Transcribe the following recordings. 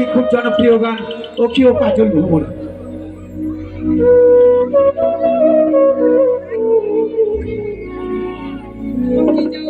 একটি খুব জনপ্রিয় গান ও কি ও কাজল ভ্রমণ Thank ও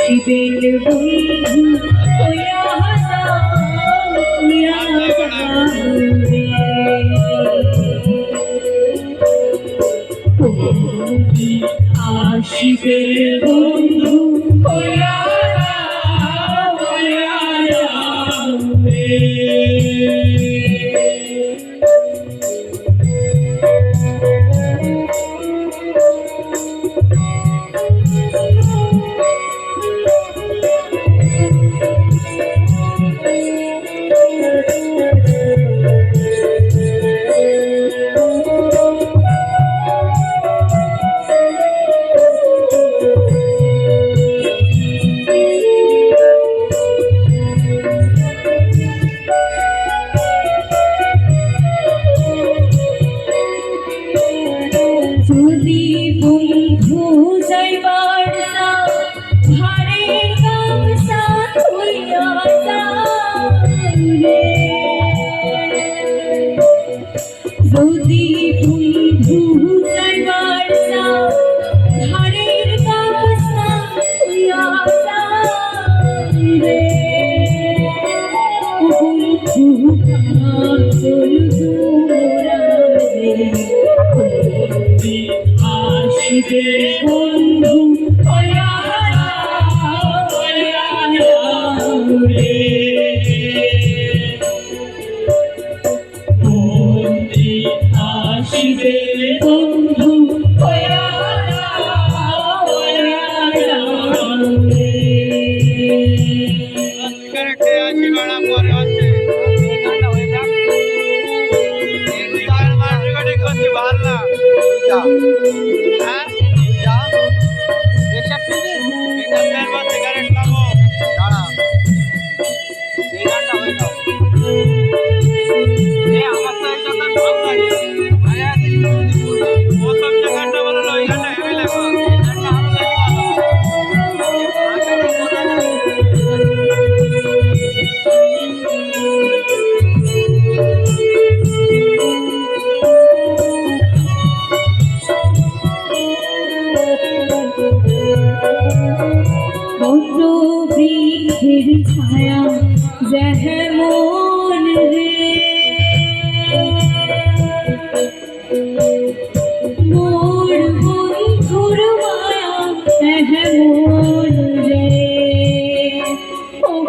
আসিবেন বন্ধু হইয়া হাজার হইয়া যারে আসিবে বন্ধু হইয়া হইয়া যাবে। যদি বন্ধু যাইবার না ভারে গামছা হইয়া যারে যদি বন্ধু যাইবার না ভারের গামছা হইয়া যারে বন্ধু আসিবে বন্ধু আসিবে বন্ধু হইয়া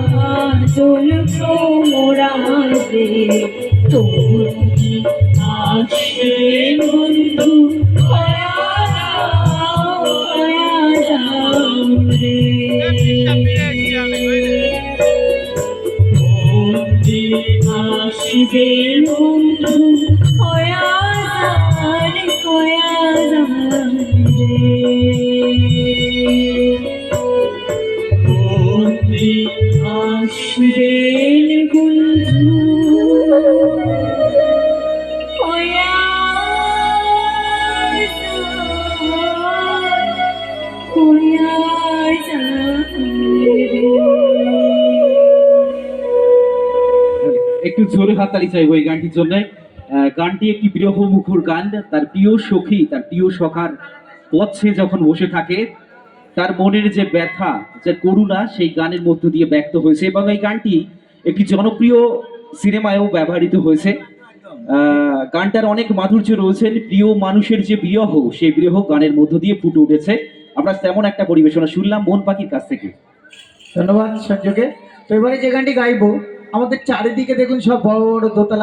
এসেছি আমি বুঝলি বন্ধু আসবে একটু জোরে হাততালি চাইব এই গানটির জন্য। গানটি একটি বিরহ মুখর গান, তার প্রিয় সখী, তার প্রিয় সখার পথে যখন বসে থাকে, তার মনের যে ব্যথা, যে করুণা, সেই গানের মধ্য দিয়ে ব্যক্ত হয়েছে এবং এই গানটি একটি জনপ্রিয় সিনেমায়ও ব্যবহৃত হয়েছে। গানটার অনেক মাধুর্য রয়েছেন প্রিয় মানুষের যে বিরহ, সেই বিরহ গানের মধ্য দিয়ে ফুটে উঠেছে। আমরা তেমন একটা পরিবেশনা শুনলাম মন পাখির কাছ থেকে। ধন্যবাদ সঞ্জয়কে তো এবারে যে গানটি গাইবো আমাদের চারিদিকে দেখুন সব বড় বড় দোতলা।